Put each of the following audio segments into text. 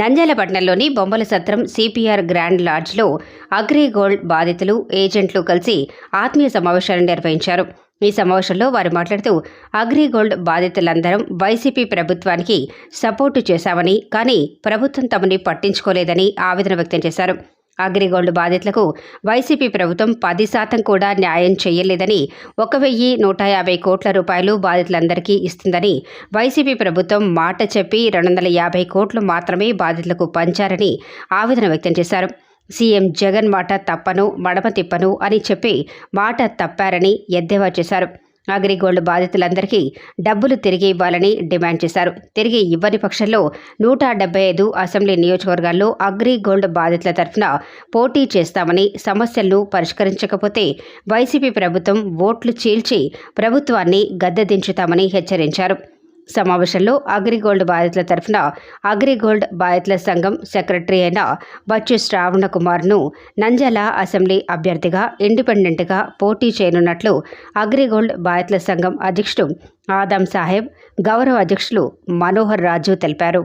నంద్యాలపట్నంలోని బొమ్మల సత్రం CPR grand లాడ్జ్లో AgriGold బాధితులు ఏజెంట్లు కలిసి ఆత్మీయ సమావేశాలు నిర్వహించారు. ఈ సమావేశంలో వారు మాట్లాడుతూ అగ్రిగోల్డ్ బాధితులందరం వైసీపీ ప్రభుత్వానికి సపోర్టు చేశామని కానీ ప్రభుత్వం తమని పట్టించుకోలేదని ఆవేదన వ్యక్తం చేశారు. అగ్రిగోల్డ్ బాధితులకు వైసీపీ ప్రభుత్వం పది శాతం కూడా న్యాయం చేయలేదని ఒక వెయ్యి నూట యాభై కోట్ల రూపాయలు బాధితులందరికీ ఇస్తుందని వైసీపీ ప్రభుత్వం మాట చెప్పి రెండు వందల యాభై కోట్లు మాత్రమే బాధితులకు పంచారని ఆవేదన వ్యక్తం చేశారు. సీఎం జగన్ మాట తప్పను మడమ తిప్పను అని చెప్పి మాట తప్పారని ఎద్దేవా చేశారు. అగ్రిగోల్డ్ బాధితులందరికీ డబ్బులు తిరిగి ఇవ్వాలని డిమాండ్ చేశారు. తిరిగి ఇవ్వని పక్షంలో నూట డెబ్బై ఐదు అసెంబ్లీ నియోజకవర్గాల్లో అగ్రిగోల్డ్ బాధితుల తరఫున పోటీ చేస్తామని సమస్యలను పరిష్కరించకపోతే వైసీపీ ప్రభుత్వం ఓట్లు చీల్చి ప్రభుత్వాన్ని గద్దెదించుతామని హెచ్చరించారు. సమావేశంలో అగ్రిగోల్డ్ బాధితుల తరఫున అగ్రిగోల్డ్ బాధితుల సంఘం సెక్రటరీ అయిన బచ్చు శ్రావణ కుమార్ను నంజాల అసెంబ్లీ అభ్యర్థిగా ఇండిపెండెంట్గా పోటీ చేయనున్నట్లు అగ్రిగోల్డ్ బాధితుల సంఘం అధ్యక్షుడు ఆదం సాహెబ్ గౌరవ అధ్యక్షులు మనోహర్ రాజు తెలిపారు.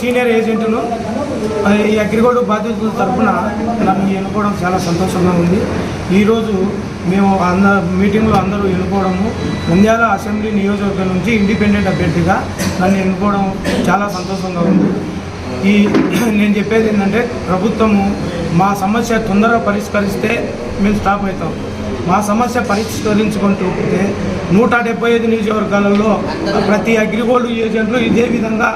సీనియర్ ఏజెంట్ను ఈ అగ్రిగోల్డ్ బాధితుల తరఫున నన్ను ఎన్నుకోవడం చాలా సంతోషంగా ఉంది. ఈరోజు మేము అందరు మీటింగ్లో అందరూ ఎన్నుకోవడము నంద్యాల అసెంబ్లీ నియోజకవర్గం నుంచి ఇండిపెండెంట్ అభ్యర్థిగా నన్ను ఎన్నుకోవడం చాలా సంతోషంగా ఉంది. ఈ నేను చెప్పేది ఏంటంటే ప్రభుత్వము మా సమస్య తొందరగా పరిష్కరిస్తే మేము స్టాప్ అవుతాం. మా సమస్య పరిష్కరించుకుంటూ పోతే నూట డెబ్బై ఐదు నియోజకవర్గాలలో ప్రతి అగ్రిగోల్డ్ ఏజెంట్లు ఇదే విధంగా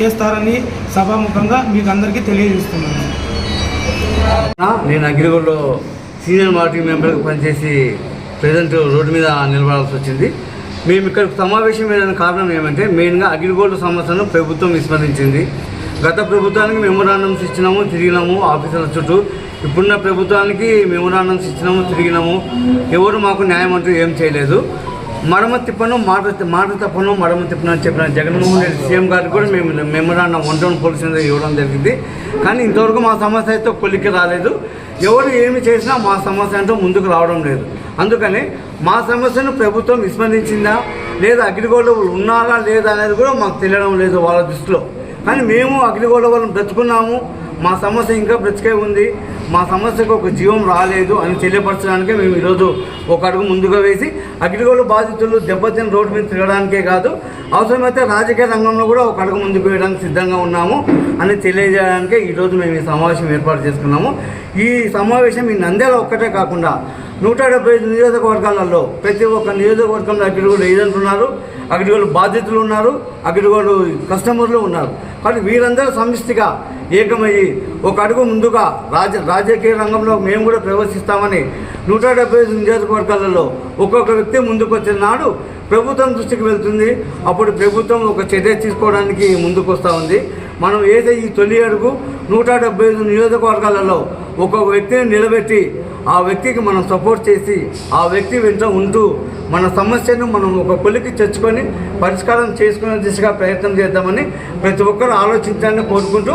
చేస్తారని సభాముఖంగా మీకు అందరికీ తెలియజేస్తున్నాను నేను అగ్రిగోల్డ్లో సీనియర్ మార్కెటింగ్ మెంబర్గా పనిచేసి ప్రజెంట్ రోడ్డు మీద నిలబడాల్సి వచ్చింది. మేము ఇక్కడ సమావేశం వేయడానికి కారణం ఏమంటే మెయిన్గా అగ్రిగోల్డ్ సమస్యను ప్రభుత్వం విస్మరించింది. గత ప్రభుత్వానికి మెమోరాండమ్స్ ఇచ్చినాము తిరిగినాము ఆఫీసుల చుట్టూ. ఇప్పుడున్న ప్రభుత్వానికి మెమోరాండమ్స్ ఇచ్చినాము తిరిగినాము. ఎవరు మాకు న్యాయం అంటూ ఏం చేయలేదు. మడమ తిప్పను మాట మాట తప్పను మడమ తిప్పను అని చెప్పిన జగన్మోహన్ రెడ్డి సీఎం గారికి కూడా మేము మెమోరాండం వన్ టౌన్ పోలీస్ ఇవ్వడం జరిగింది. కానీ ఇంతవరకు మా సమస్య అయితే కొలిక్కి రాలేదు. ఎవరు ఏమి చేసినా మా సమస్య అంటూ ముందుకు రావడం లేదు. అందుకని మా సమస్యను ప్రభుత్వం విస్మరించిందా లేదా అగ్రిగోల్డ్ ఉన్నారా లేదా అనేది కూడా మాకు తెలియడం లేదు వాళ్ళ దృష్టిలో. కానీ మేము అగ్రిగోల్డ్ వాళ్ళని బ్రతుకున్నాము. మా సమస్య ఇంకా బ్రతికే ఉంది. మా సమస్యకు ఒక జీవం రాలేదు అని తెలియపరచడానికే మేము ఈరోజు ఒక అడుగు ముందుగా వేసి అగ్రిగోల్డ్ బాధితులు దెబ్బతిన రోడ్డు మీద తిరగడానికే కాదు అవసరమైతే రాజకీయ రంగంలో కూడా ఒక అడుగు ముందుకు వేయడానికి సిద్ధంగా ఉన్నాము అని తెలియజేయడానికే ఈరోజు మేము ఈ సమావేశం ఏర్పాటు చేసుకున్నాము. ఈ సమావేశం ఈ నంద్యాల ఒక్కటే కాకుండా నూట డెబ్బై ఐదు నియోజకవర్గాలలో ప్రతి ఒక్క నియోజకవర్గంలో అగ్రిగోల్డ్ ఏజెంట్లు ఉన్నారు అగ్రిగోల్డ్ బాధితులు ఉన్నారు అగ్రిగోళ్ళు కస్టమర్లు ఉన్నారు. కానీ వీరందరూ సమిష్టిగా ఏకమయ్యి ఒక అడుగు ముందుగా రాజ రాజకీయ రంగంలో మేము కూడా ప్రవేశిస్తామని నూట డెబ్బై ఐదు నియోజకవర్గాలలో ఒక్కొక్క వ్యక్తి ముందుకు వచ్చిన నాడు ప్రభుత్వం దృష్టికి వెళ్తుంది. అప్పుడు ప్రభుత్వం ఒక చర్య తీసుకోవడానికి ముందుకు వస్తూ ఉంది. మనం ఏదైతే ఈ తొలి అడుగు నూట డెబ్బై ఐదు నియోజకవర్గాలలో ఒక్కొక్క వ్యక్తిని నిలబెట్టి ఆ వ్యక్తికి మనం సపోర్ట్ చేసి ఆ వ్యక్తి వెంట ఉంటూ మన సమస్యను మనం ఒక కొలికి తెచ్చుకొని పరిష్కారం చేసుకునే దిశగా ప్రయత్నం చేద్దామని ప్రతి ఒక్కరు ఆలోచించాలని కోరుకుంటూ